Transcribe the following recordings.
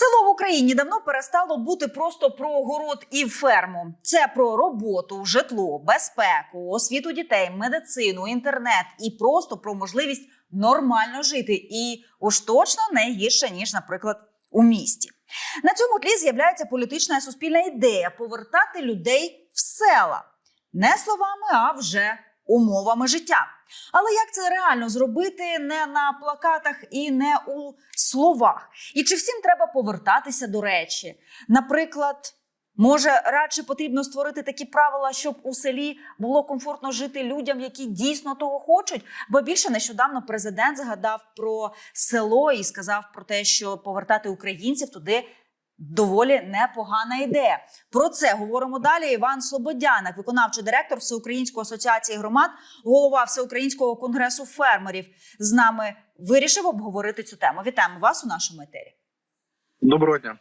Село в Україні давно перестало бути просто про город і ферму. Це про роботу, житло, безпеку, освіту дітей, медицину, інтернет і просто про можливість нормально жити. І уж точно не гірше ніж, наприклад, у місті. На цьому тлі з'являється політична і суспільна ідея повертати людей в села не словами, а вже умовами життя. Але як це реально зробити не на плакатах і не у словах? І чи всім треба повертатися до речі? Наприклад, може радше потрібно створити такі правила, щоб у селі було комфортно жити людям, які дійсно того хочуть? Бо більше нещодавно президент згадав про село і сказав про те, що повертати українців туди. Доволі непогана ідея. Про це говоримо далі. Іван Слободяник, виконавчий директор Всеукраїнської асоціації громад, голова Всеукраїнського конгресу фермерів, з нами вирішив обговорити цю тему. Вітаємо вас у нашому етері. Доброго дня.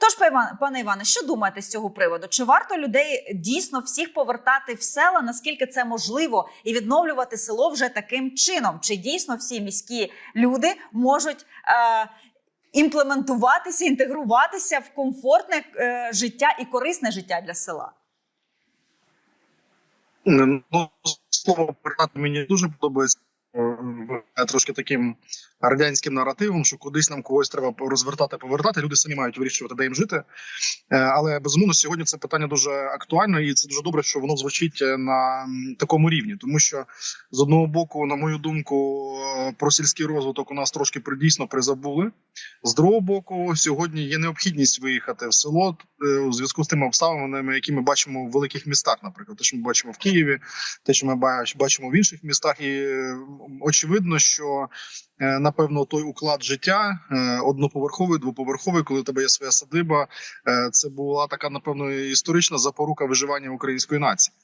Тож, пане пане Іване, що думаєте з цього приводу? Чи варто людей дійсно всіх повертати в села? Наскільки це можливо, і відновлювати село вже таким чином? Чи дійсно всі міські люди можуть е, імплементуватися, інтегруватися в комфортне е, життя і корисне життя для села? Ну, слово мені дуже подобається. Е, Трошки таким радянським наративом, що кудись нам когось треба розвертати, повертати. Люди самі мають вирішувати, де їм жити. Е, Але безумовно, сьогодні це питання дуже актуальне, і це дуже добре, що воно звучить е, на такому рівні. Тому що з одного боку, на мою думку, е, про сільський розвиток у нас трошки придійсно призабули. З другого боку, сьогодні є необхідність виїхати в село у зв'язку з тими обставинами, які ми бачимо в великих містах, наприклад, те, що ми бачимо в Києві, те, що ми бачимо в інших містах, і очевидно, що напевно той уклад життя е, одноповерховий, двоповерховий, коли в тебе є своя садиба, е, це була така, напевно, історична запорука виживання української нації.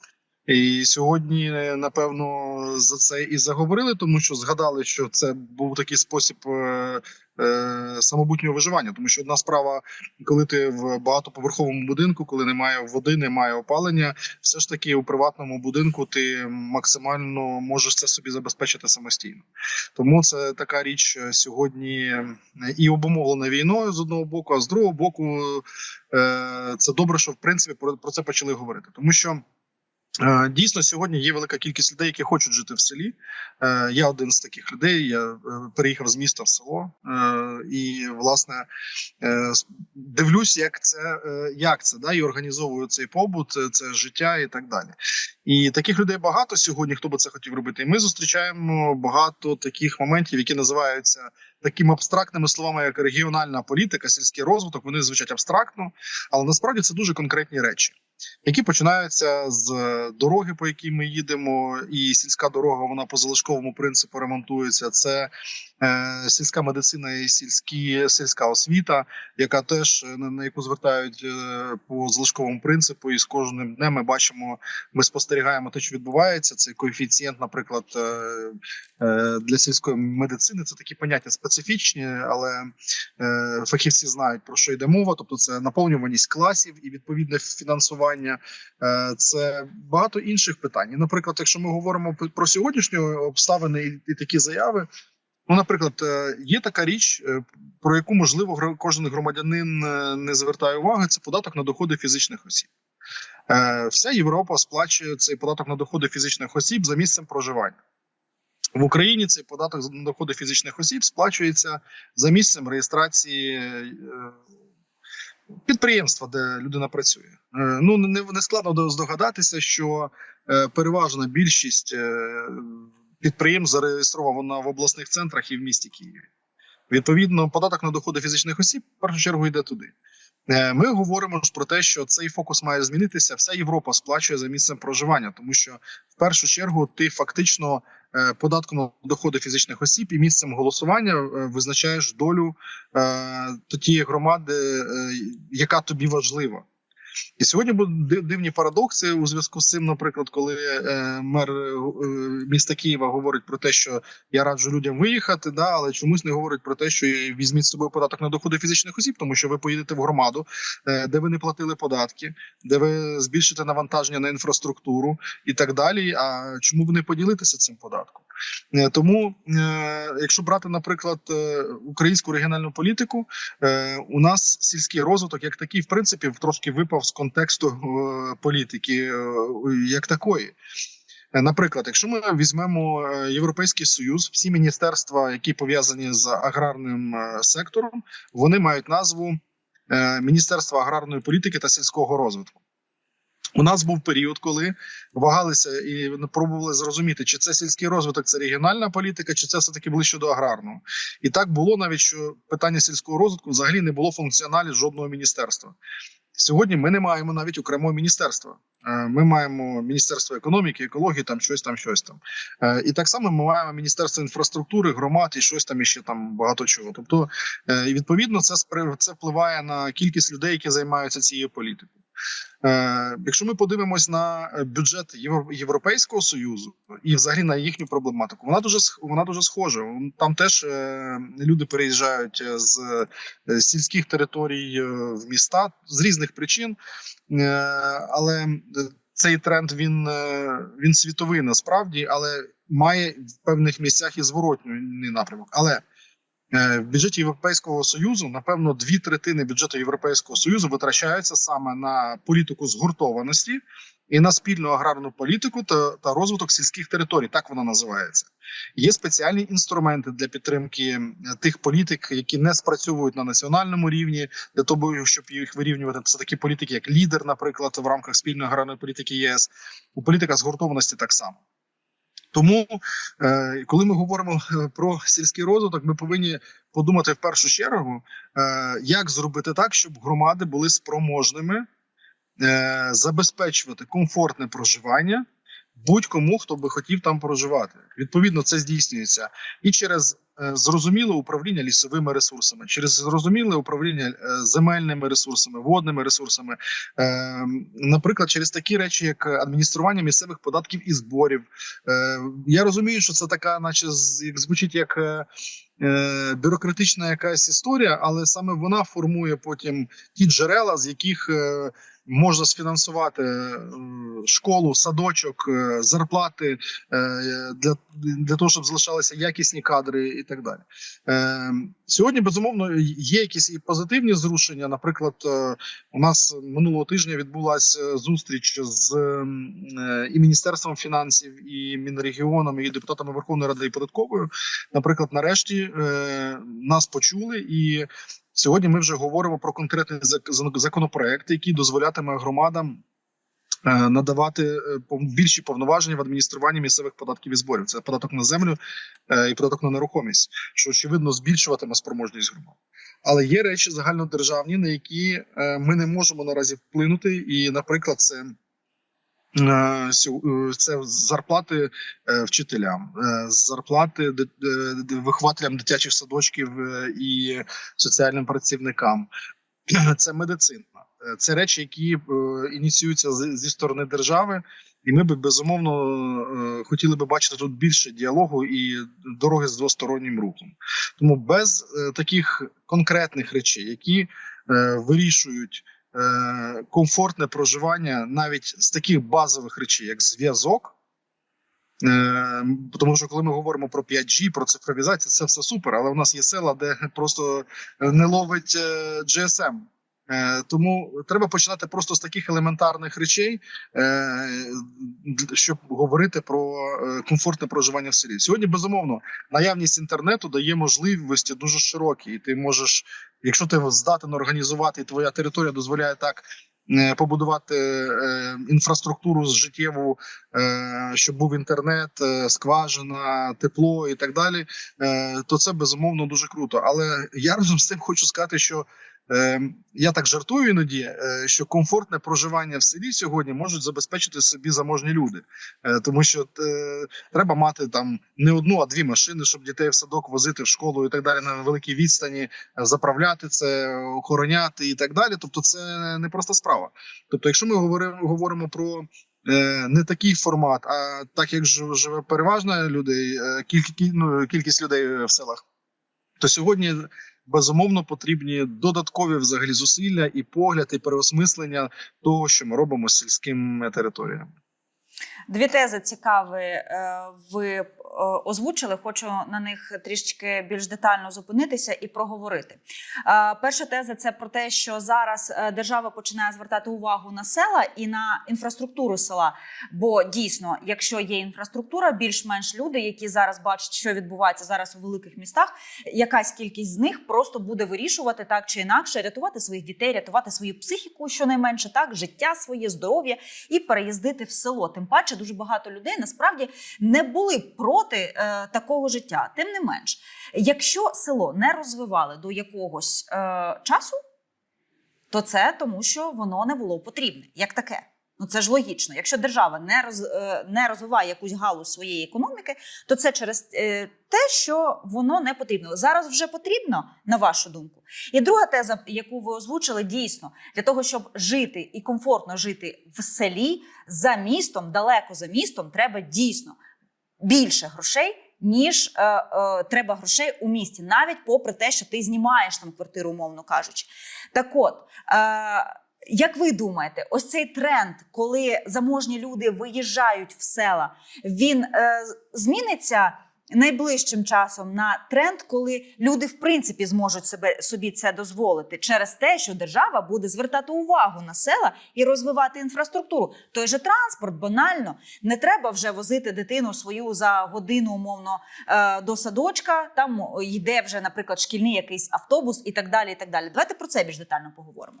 І сьогодні, е, напевно, за це і заговорили, тому що згадали, що це був такий спосіб е, е, самобутнього виживання. Тому що одна справа, коли ти в багатоповерховому будинку, коли немає води, немає опалення, все ж таки у приватному будинку ти максимально можеш це собі забезпечити самостійно. Тому це така річ е, сьогодні і обумовлена війною з одного боку, а з другого боку, е, це добре, що в принципі про це почали говорити, тому що. Е, Дійсно, сьогодні є велика кількість людей, які хочуть жити в селі. Е, Я один з таких людей. Я е, переїхав з міста в село і власне дивлюсь, як це як це да, і організовую цей побут, це життя і так далі. І таких людей багато сьогодні. Хто би це хотів робити? І ми зустрічаємо багато таких моментів, які називаються такими абстрактними словами, як регіональна політика, сільський розвиток. Вони звучать абстрактно, але насправді це дуже конкретні речі які починаються з е, дороги, по якій ми їдемо, і сільська дорога вона по залишковому принципу ремонтується. Це сільська медицина і сільські сільська освіта, яка теж е, на, яку звертають е, по залишковому принципу, і з кожним днем ми бачимо, ми спостерігаємо те, що відбувається. Це коефіцієнт, наприклад, е, е, для сільської медицини. Це такі поняття специфічні, але е, фахівці знають про що йде мова. Тобто, це наповнюваність класів і відповідне фінансування. Е, Це багато інших питань. Наприклад, якщо ми говоримо про сьогоднішні обставини і такі заяви. Ну, наприклад, е, є така річ, е, про яку можливо кожен громадянин е, не звертає уваги. Це податок на доходи фізичних осіб. Вся Європа сплачує цей податок на доходи фізичних осіб за місцем проживання. В Україні цей податок на доходи фізичних осіб сплачується за місцем реєстрації підприємства, де людина працює. Ну не, складно здогадатися, що переважна більшість підприємств зареєстрована в обласних центрах і в місті Києві. Відповідно, податок на доходи фізичних осіб в першу чергу йде туди. Е, Ми говоримо ж про те, що цей фокус має змінитися. Вся Європа сплачує за місцем проживання, тому що в першу чергу ти фактично е, податком на доходи фізичних осіб і місцем голосування е, визначаєш долю тієї громади, яка тобі важлива. І сьогодні будуть дивні парадокси у зв'язку з цим, наприклад, коли е, мер е, міста Києва говорить про те, що я раджу людям виїхати, да, але чомусь не говорить про те, що візьміть з собою податок на доходи фізичних осіб, тому що ви поїдете в громаду, е, де ви не платили податки, де ви збільшите навантаження на інфраструктуру і так далі. А чому ви не поділитеся цим податком? Е, Тому, е, якщо брати, наприклад, е, українську регіональну політику, у нас сільський розвиток як такий, в принципі, трошки випав з контексту політики як такої. Наприклад, якщо ми візьмемо Європейський Союз, всі міністерства, які пов'язані з аграрним сектором, вони мають назву Міністерство аграрної політики та сільського розвитку. У нас був період, коли вагалися і пробували зрозуміти, чи це сільський розвиток, це регіональна політика, чи це все таки ближче до аграрного. І так було навіть, що питання сільського розвитку взагалі не було функціоналі жодного міністерства. Сьогодні ми не маємо навіть окремого міністерства. Е, Ми маємо міністерство економіки, екології, там щось там, щось там. Е, І так само ми маємо міністерство інфраструктури, громад і щось там іще там багато чого. Тобто, е, відповідно, це це впливає на кількість людей, які займаються цією політикою. Е, Якщо ми подивимось на е, бюджет Євро- Європейського союзу і взагалі на їхню проблематику, вона дуже вона дуже схожа. Там теж е, люди переїжджають з сільських територій в міста з різних причин, але цей тренд він, він світовий насправді, але має в певних місцях і зворотній напрямок. Але В бюджеті Європейського союзу напевно дві третини бюджету Європейського союзу витрачаються саме на політику згуртованості і на спільну аграрну політику та, та розвиток сільських територій. Так вона називається. Є спеціальні інструменти для підтримки е, тих політик, які не спрацьовують на національному рівні, для того, щоб їх вирівнювати. Це такі політики, як лідер, наприклад, в рамках спільної аграрної політики ЄС. У політика згуртованості так само. Тому, е, коли ми говоримо е, про сільський розвиток, ми повинні подумати в першу чергу, е, як зробити так, щоб громади були спроможними забезпечувати комфортне проживання будь-кому, хто би хотів там проживати. Відповідно, це здійснюється і через зрозуміле управління лісовими ресурсами, через зрозуміле управління е, земельними ресурсами, водними ресурсами, е, наприклад, через такі речі, як адміністрування місцевих податків і зборів. Е, Я розумію, що це така, наче як звучить як. е, е, Бюрократична якась історія, але саме вона формує потім ті джерела, з яких е, можна сфінансувати е, школу, садочок, е, зарплати е, для, для того, щоб залишалися якісні кадри і так далі. Сьогодні, безумовно, є якісь і позитивні зрушення. Наприклад, у нас минулого тижня відбулася зустріч з і Міністерством фінансів, і Мінрегіоном, і депутатами Верховної Ради і податковою. Наприклад, нарешті нас почули і. Сьогодні ми вже говоримо про конкретний зак- законопроект, який дозволятиме громадам е, надавати е, більші повноваження в адмініструванні місцевих податків і зборів. Це податок на землю е, і податок на нерухомість, що очевидно збільшуватиме спроможність громад. Але є речі загальнодержавні, на які ми не можемо наразі вплинути. І, наприклад, це. Е, е, Це зарплати е, вчителям, зарплати вихователям дитячих садочків і соціальним працівникам. Це медицина. Це речі, які ініціюються зі сторони держави, і ми би безумовно хотіли би бачити тут більше діалогу і дороги з двостороннім рухом. Тому без таких конкретних речей, які вирішують е, комфортне проживання, навіть з таких базових речей, як зв'язок. Е, Тому що коли ми говоримо про 5G, про цифровізацію, це все супер. Але у нас є села, де просто не ловить е, GSM. Е, Тому треба починати просто з таких елементарних речей, е, щоб говорити про е, комфортне проживання в селі. Сьогодні безумовно наявність інтернету дає можливості дуже широкі, і ти можеш, якщо ти здатен організувати, і твоя територія дозволяє так. Побудувати інфраструктуру життєву, е, щоб був інтернет, е, скважина, тепло і так далі, е, то це безумовно дуже круто. Але я разом з тим хочу сказати, що Е, я так жартую іноді, е, що комфортне проживання в селі сьогодні можуть забезпечити собі заможні люди, Е, тому що е, треба мати там не одну, а дві машини, щоб дітей в садок возити в школу і так далі на великій відстані, е, заправляти це, охороняти і так далі. Тобто, це не проста справа. Тобто, якщо ми говоримо, говоримо про е, не такий формат, а так як жив- живе переважна людей, е, ну, кількість людей в селах, то сьогодні безумовно потрібні додаткові взагалі зусилля і погляд, і переосмислення того, що ми робимо з сільськими територіями. Дві тези цікаві е, ви е, озвучили. Хочу на них трішечки більш детально зупинитися і проговорити. Е, Перша теза це про те, що зараз держава починає звертати увагу на села і на інфраструктуру села. Бо дійсно, якщо є інфраструктура, більш-менш люди, які зараз бачать, що відбувається зараз у великих містах, якась кількість з них просто буде вирішувати так чи інакше, рятувати своїх дітей, рятувати свою психіку, щонайменше так, життя своє, здоров'я і переїздити в село. Тим паче, дуже багато людей насправді не були проти е, такого життя. Тим не менш, якщо село не розвивали до якогось е, часу, то це тому, що воно не було потрібне, як таке. Ну це ж логічно. Якщо держава не роз, е, не розвиває якусь галузь своєї економіки, то це через е, те, що воно не потрібно. Зараз вже потрібно, на вашу думку. І друга теза, яку ви озвучили, дійсно для того, щоб жити і комфортно жити в селі за містом, далеко за містом, треба дійсно більше грошей. Ніж е, е, треба грошей у місті, навіть попри те, що ти знімаєш там квартиру, умовно кажучи. Так от, е, як ви думаєте, ось цей тренд, коли заможні люди виїжджають в села, він е, зміниться найближчим часом на тренд, коли люди в принципі зможуть себе собі це дозволити через те, що держава буде звертати увагу на села і розвивати інфраструктуру. Той же транспорт банально не треба вже возити дитину свою за годину, умовно е, до садочка. Там йде вже, наприклад, шкільний якийсь автобус і так далі. І так далі. Давайте про це більш детально поговоримо.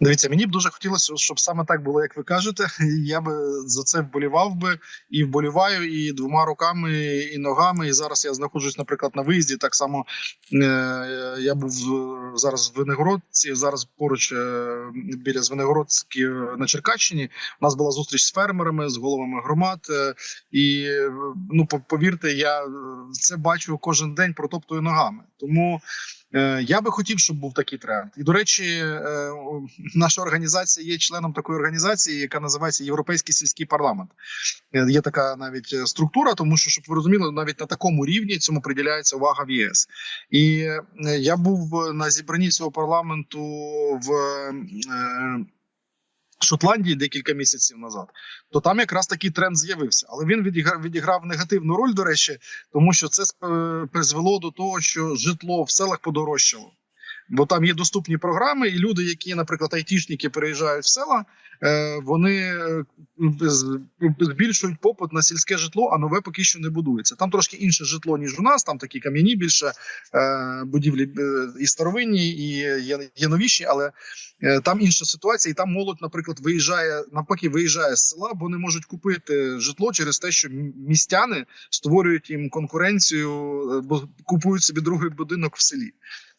Дивіться, мені б дуже хотілося, щоб саме так було, як ви кажете. Я би за це вболівав би і вболіваю і двома руками, і ногами. І зараз я знаходжусь, наприклад, на виїзді. Так само е, я був зараз в Виногородці, зараз поруч е, біля Звенигородські на Черкащині. У нас була зустріч з фермерами, з головами громад. Е, і ну повірте, я це бачу кожен день протоптую ногами. Тому. Е, Я би хотів, щоб був такий тренд. І до речі, е, наша організація є членом такої організації, яка називається Європейський сільський парламент. Е, Є така навіть структура, тому що щоб ви розуміли, навіть на такому рівні цьому приділяється увага в ЄС. І я був на зібранні цього парламенту в Шотландії декілька місяців назад. То там якраз такий тренд з'явився, але він відіграв, відіграв негативну роль, до речі, тому що це призвело до того, що житло в селах подорожчало. Бо там є доступні програми, і люди, які, наприклад, айтішники переїжджають в села, е, вони е, збільшують попит на сільське житло, а нове поки що не будується. Там трошки інше житло, ніж у нас. Там такі кам'яні більше е, будівлі і старовинні, і є, новіші, але там інша ситуація. І там молодь, наприклад, виїжджає навпаки, виїжджає з села, бо не можуть купити житло через те, що містяни створюють їм конкуренцію, бо купують собі другий будинок в селі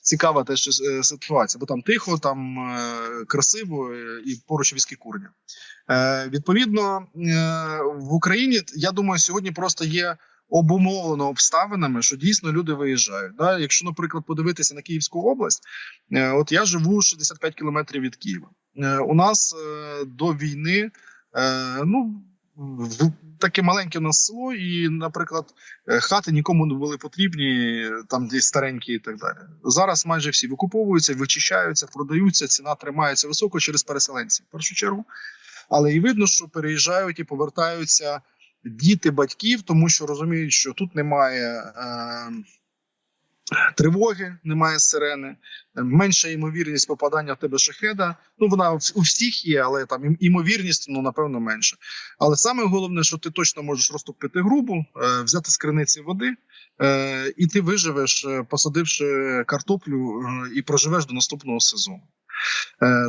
цікава теж е, ситуація, бо там тихо, там е, красиво е, і поруч віскі курня. Відповідно, в Україні я думаю, сьогодні просто є. Обумовлено обставинами, що дійсно люди виїжджають. Да? Якщо, наприклад, подивитися на Київську область, от я живу 65 кілометрів від Києва. У нас до війни ну таке маленьке у нас село, і, наприклад, е, хати нікому не були потрібні, там десь старенькі і так далі. Зараз майже всі викуповуються, вичищаються, продаються. Ціна тримається високо через переселенців в першу чергу. Але і видно, що переїжджають і повертаються діти батьків, тому що розуміють, що тут немає. Е- Тривоги немає сирени, е, менша ймовірність попадання в тебе шахеда. Ну вона у всіх є, але там ймовірність ну напевно менша. Але саме головне, що ти точно можеш розтопити грубу, е, взяти з криниці води, е, і ти виживеш, посадивши картоплю і проживеш до наступного сезону.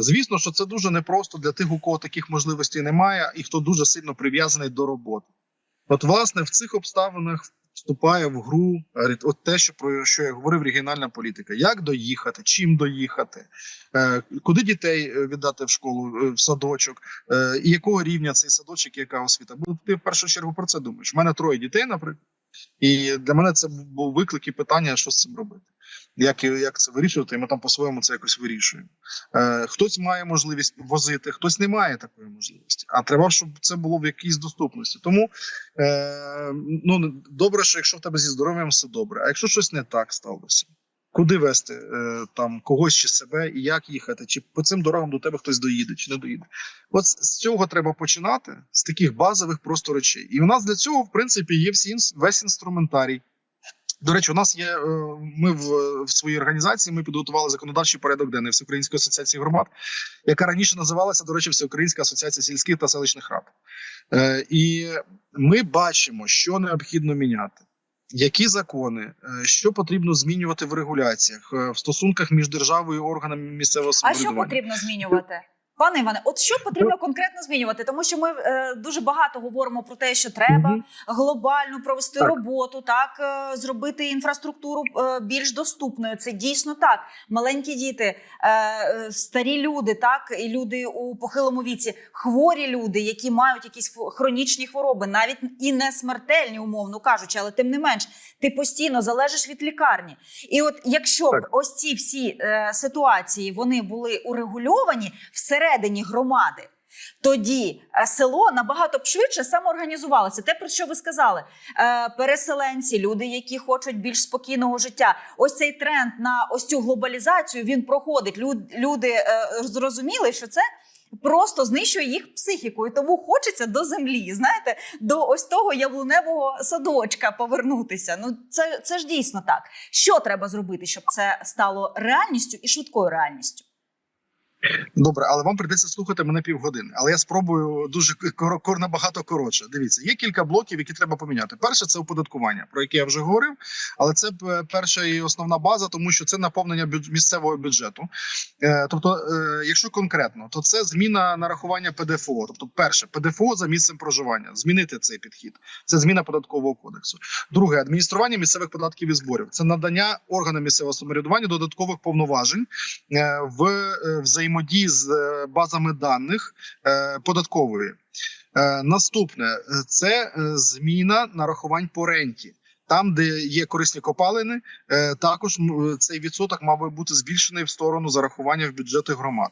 Звісно, що це дуже непросто для тих, у кого таких можливостей немає, і хто дуже сильно прив'язаний до роботи. От, власне, в цих обставинах вступає в гру е, от те, що про що я говорив, регіональна політика: як доїхати, чим доїхати, е, куди дітей е, віддати в школу, в садочок, і якого рівня цей садочок, яка освіта. Бо ти в першу чергу про це думаєш. У мене троє дітей, наприклад, і для мене це був виклик і питання, що з цим робити. Як, як це вирішувати, і ми там по-своєму це якось вирішуємо. Е, хтось має можливість возити, хтось не має такої можливості. А треба, щоб це було в якійсь доступності. Тому е, ну добре, що якщо в тебе зі здоров'ям все добре, а якщо щось не так сталося, Куди вести е, там когось чи себе, і як їхати, чи по цим дорогам до тебе хтось доїде, чи не доїде. От з цього треба починати, з таких базових просто речей. І у нас для цього, в принципі, є всі весь інструментарій. До речі, у нас є. е, Ми в, в своїй організації ми підготували законодавчий порядок денний Всеукраїнської асоціації громад, яка раніше називалася, до речі, Всеукраїнська асоціація сільських та селищних рад. Е, і ми бачимо, що необхідно міняти. Які закони, е, що потрібно змінювати в регуляціях е, в стосунках між державою і органами місцевого А що потрібно змінювати? Пане Іване, от що потрібно конкретно змінювати? Тому що ми е, дуже багато говоримо про те, що треба Мгм. глобально провести Так. роботу, так е, зробити інфраструктуру е, більш доступною. Це дійсно так. Маленькі діти, е, е, старі люди, так і люди у похилому віці, хворі люди, які мають якісь хронічні хвороби, навіть і не смертельні, умовно кажучи, але тим не менш, ти постійно залежиш від лікарні. І от якщо б ось ці всі е, ситуації вони були урегульовані всередині громади. Тоді е, село набагато б швидше самоорганізувалося. Те, про що ви сказали, е, переселенці, люди, які хочуть більш спокійного життя. Ось цей тренд на ось цю глобалізацію він проходить. Люди е, зрозуміли, що це. Просто знищує їх психіку, і тому хочеться до землі. Знаєте, до ось того яблуневого садочка повернутися. Ну це, це ж дійсно так. Що треба зробити, щоб це стало реальністю і швидкою реальністю? Добре, але вам прийдеться слухати мене півгодини. Але я спробую дуже кор- набагато коротше. Дивіться, є кілька блоків, які треба поміняти. Перше це оподаткування, про яке я вже говорив. Але це перша і основна база, тому що це наповнення місцевого бюджету. Е, тобто, е, якщо конкретно, то це зміна нарахування ПДФО. Тобто, перше ПДФО за місцем проживання, змінити цей підхід. Це зміна податкового кодексу. Друге адміністрування місцевих податків і зборів. Це надання органам місцевого самоврядування додаткових повноважень е, в е, взаємодії з е, базами даних е, податкової. Е, Наступне це зміна нарахувань по ренті. Там, де є корисні копалини, також цей відсоток мав би бути збільшений в сторону зарахування в бюджети громад.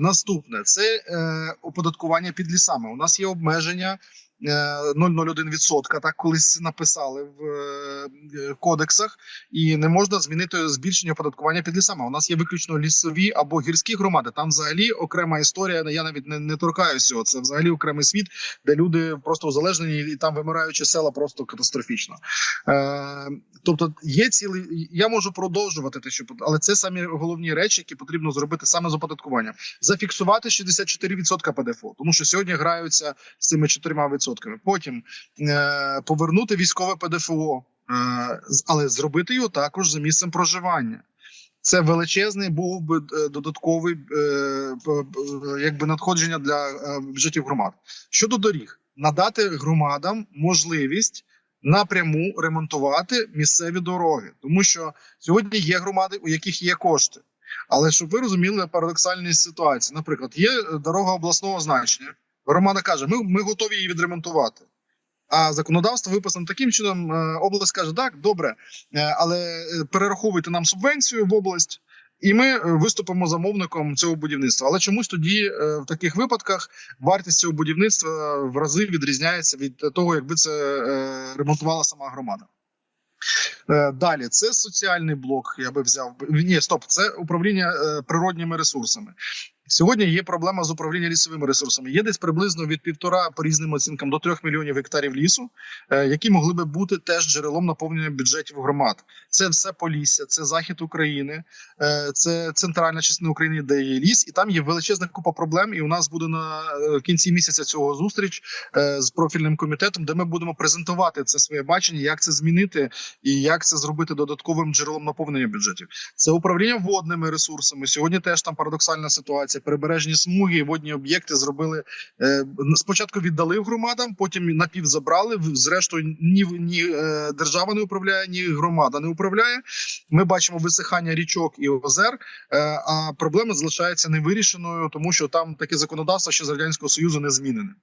Наступне це оподаткування під лісами. У нас є обмеження. Е, 0,01%, так колись написали в е, кодексах, і не можна змінити збільшення оподаткування під лісами. У нас є виключно лісові або гірські громади. Там взагалі окрема історія. Я навіть не, не торкаюся цього. Це взагалі окремий світ, де люди просто узалежнені, і там вимираючі села просто катастрофічно. Е, тобто є цілий. Я можу продовжувати те, що але це самі головні речі, які потрібно зробити саме з оподаткуванням. Зафіксувати 64% ПДФО, тому що сьогодні граються з цими 4%. Потім е, повернути військове ПДФО, е, але зробити його також за місцем проживання. Це величезний був би е, додатковий е, якби надходження для е, бюджетів громад. Щодо доріг, надати громадам можливість напряму ремонтувати місцеві дороги, тому що сьогодні є громади, у яких є кошти. Але щоб ви розуміли парадоксальність ситуації, наприклад, є е, дорога обласного значення. Громада каже: ми, ми готові її відремонтувати. А законодавство виписано таким чином. е, Область каже: так, добре, е, але е, перераховуйте нам субвенцію в область, і ми виступимо замовником цього будівництва. Але чомусь тоді в таких випадках вартість цього будівництва в рази відрізняється від того, якби це ремонтувала сама громада. Далі це соціальний блок. Я би взяв ні, стоп, це управління природніми ресурсами. Сьогодні є проблема з управління лісовими ресурсами. Є десь приблизно від півтора по різним оцінкам до трьох мільйонів гектарів лісу, е, які могли би бути теж джерелом наповнення бюджетів громад. Це все Полісся, це захід України, е, це центральна частина України, де є ліс, і там є величезна купа проблем. І у нас буде на е, кінці місяця цього зустріч з профільним комітетом, де ми будемо презентувати це своє бачення, як це змінити і як це зробити додатковим джерелом наповнення бюджетів. Це управління водними ресурсами. Сьогодні теж там парадоксальна ситуація. Прибережні смуги, водні об'єкти зробили е, спочатку віддали громадам, потім напівзабрали. Зрештою, ні, ні е, держава не управляє, ні громада не управляє. Ми бачимо висихання річок і озер. Е, а проблема залишається невирішеною, тому що там таке законодавство ще з радянського союзу не змінене.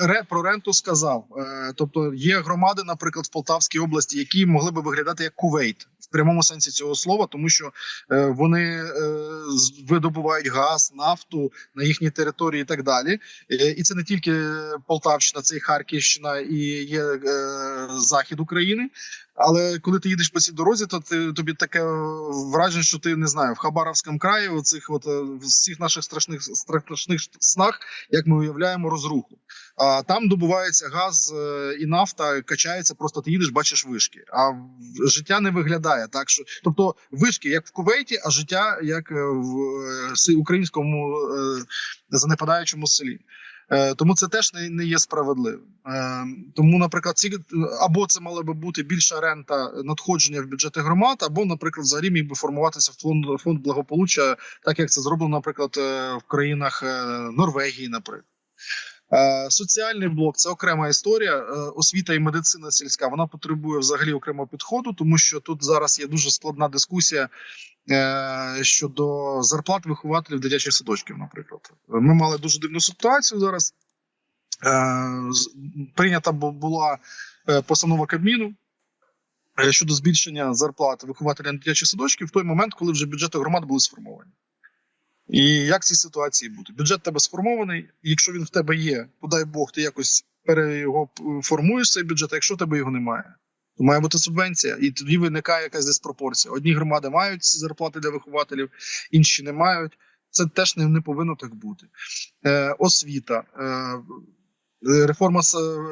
Ре про ренту сказав. Тобто є громади, наприклад, в Полтавській області, які могли би виглядати як Кувейт в прямому сенсі цього слова, тому що е, вони е, видобувають газ, нафту на їхній території і так далі. Е, І це не тільки Полтавщина, це і Харківщина, і є захід України. Але коли ти їдеш по цій дорозі, то ти тобі таке враження, що ти не знаю в Хабаровському краї, оцих от е, всіх наших страшних страшних снах, як ми уявляємо, розруху. А там добувається газ е, і нафта, качається, просто ти їдеш, бачиш вишки. А життя не виглядає так, що тобто вишки як в Кувейті, а життя як е, в українському занепадаючому селі. Е, Тому це теж не, не є справедливим. Е, Тому, наприклад, ці або це мала би бути більша рента надходження в бюджети громад, або, наприклад, взагалі міг би формуватися фонд фонд благополуччя, так як це зроблено, наприклад, е, в країнах Норвегії, наприклад. Соціальний блок це окрема історія. Освіта і медицина сільська вона потребує взагалі окремого підходу, тому що тут зараз є дуже складна дискусія щодо зарплат вихователів дитячих садочків. Наприклад, ми мали дуже дивну ситуацію зараз. Е, Прийнята була е, постанова Кабміну е, щодо збільшення зарплат вихователям дитячих садочків в той момент, коли вже бюджети громад були сформовані. І як в цій ситуації бути? Бюджет в тебе сформований, якщо він в тебе є, подай Бог, ти якось пере його формуєш цей бюджет, а якщо в тебе його немає, то має бути субвенція, і тоді виникає якась диспропорція. Одні громади мають ці зарплати для вихователів, інші не мають. Це теж не, не повинно так бути. Е, освіта. Е, Реформа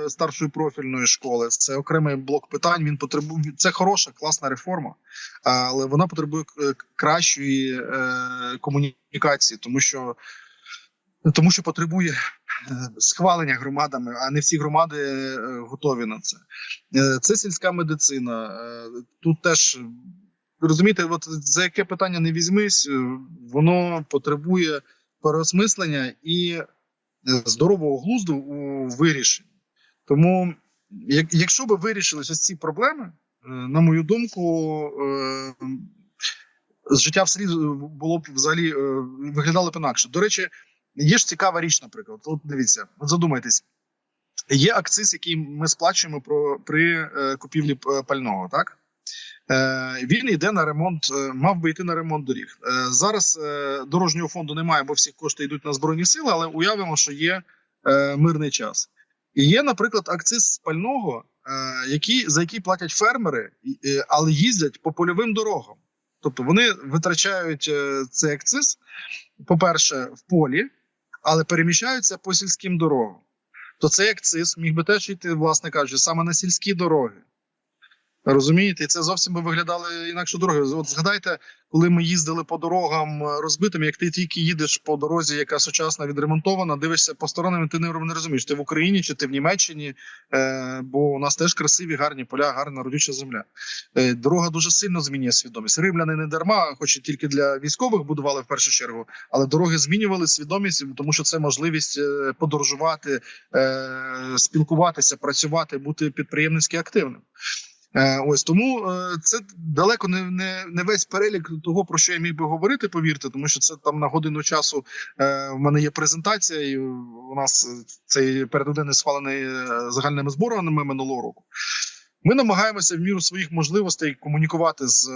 старшої профільної школи це окремий блок питань. Він потребує це хороша, класна реформа, але вона потребує е, кращої е, комунікації, тому що тому що потребує схвалення громадами, а не всі громади е, готові на це. Е, Це сільська медицина. Е, Тут теж розумієте, от за яке питання не візьмись, воно потребує переосмислення і здорового глузду у вирішенні. Тому, якщо би вирішились ось ці проблеми, на мою думку, життя в селі було б взагалі виглядало б інакше. До речі, є ж цікава річ, наприклад. От дивіться, от задумайтесь. Є акциз, який ми сплачуємо про при е, купівлі е, пального, так? Е, він йде на ремонт, е, мав би йти на ремонт доріг. Е, зараз дорожнього фонду немає, бо всі кошти йдуть на збройні сили, але уявимо, що є е, мирний час. І є, наприклад, акциз пального, е, який, за який платять фермери, е, але їздять по польовим дорогам. Тобто вони витрачають е, цей акциз, по-перше, в полі, але переміщаються по сільським дорогам. То це як ЦИС міг би теж йти, власне кажучи, саме на сільські дороги. Розумієте, і це зовсім би виглядали інакше дороги. От згадайте, коли ми їздили по дорогам е, розбитим, як ти тільки їдеш по дорозі, яка сучасна відремонтована, дивишся по сторонам, і ти не, розумієш, ти в Україні чи ти в Німеччині, е, бо у нас теж красиві, гарні поля, гарна родюча земля. Е, дорога дуже сильно змінює свідомість. Римляни не дарма, хоч і тільки для військових будували в першу чергу, але дороги змінювали свідомість, тому що це можливість подорожувати, спілкуватися, працювати, бути підприємницьки активним. Е, ось тому е, це далеко не, не, не весь перелік того, про що я міг би говорити, повірте, тому що це там на годину часу е, в мене є презентація, і у нас цей передодень схвалений загальними зборами минулого року. Ми намагаємося в міру своїх можливостей комунікувати з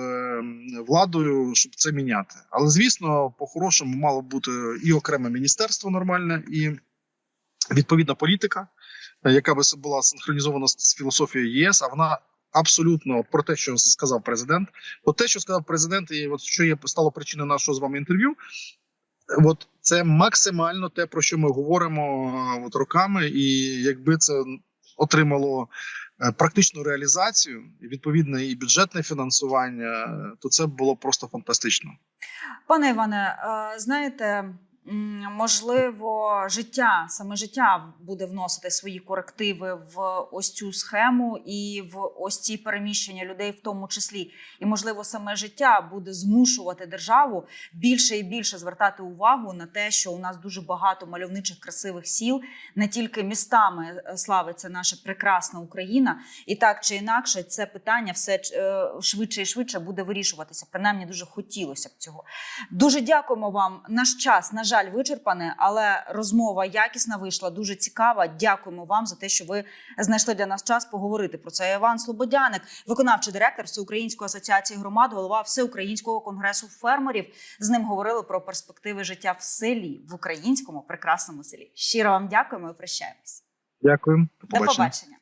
владою, щоб це міняти. Але звісно, по-хорошому мало бути і окреме міністерство нормальне, і відповідна політика, яка би була синхронізована з філософією ЄС, а вона абсолютно про те, що сказав президент. От те, що сказав президент, і от що є стало причиною нашого з вами інтерв'ю. От це максимально те, про що ми говоримо от роками, і якби це отримало е, практичну реалізацію, і відповідне і бюджетне фінансування, е, то це було просто фантастично. Пане Іване, е, знаєте, можливо, життя, саме життя буде вносити свої корективи в ось цю схему і в ось ці переміщення людей, в тому числі. І можливо, саме життя буде змушувати державу більше і більше звертати увагу на те, що у нас дуже багато мальовничих красивих сіл, не тільки містами е, славиться наша прекрасна Україна, і так чи інакше, це питання все е, швидше і швидше буде вирішуватися. Принаймні, дуже хотілося б цього. Дуже дякуємо вам. Наш час, на жаль, вичерпаний, але розмова якісна вийшла, дуже цікава. Дякуємо вам за те, що ви знайшли для нас час поговорити про це. Іван Слободяник, виконавчий директор Всеукраїнської асоціації громад, голова Всеукраїнського конгресу фермерів. З ним говорили про перспективи життя в селі в українському прекрасному селі. Щиро вам дякуємо і прощаємось. Дякую, До побачення.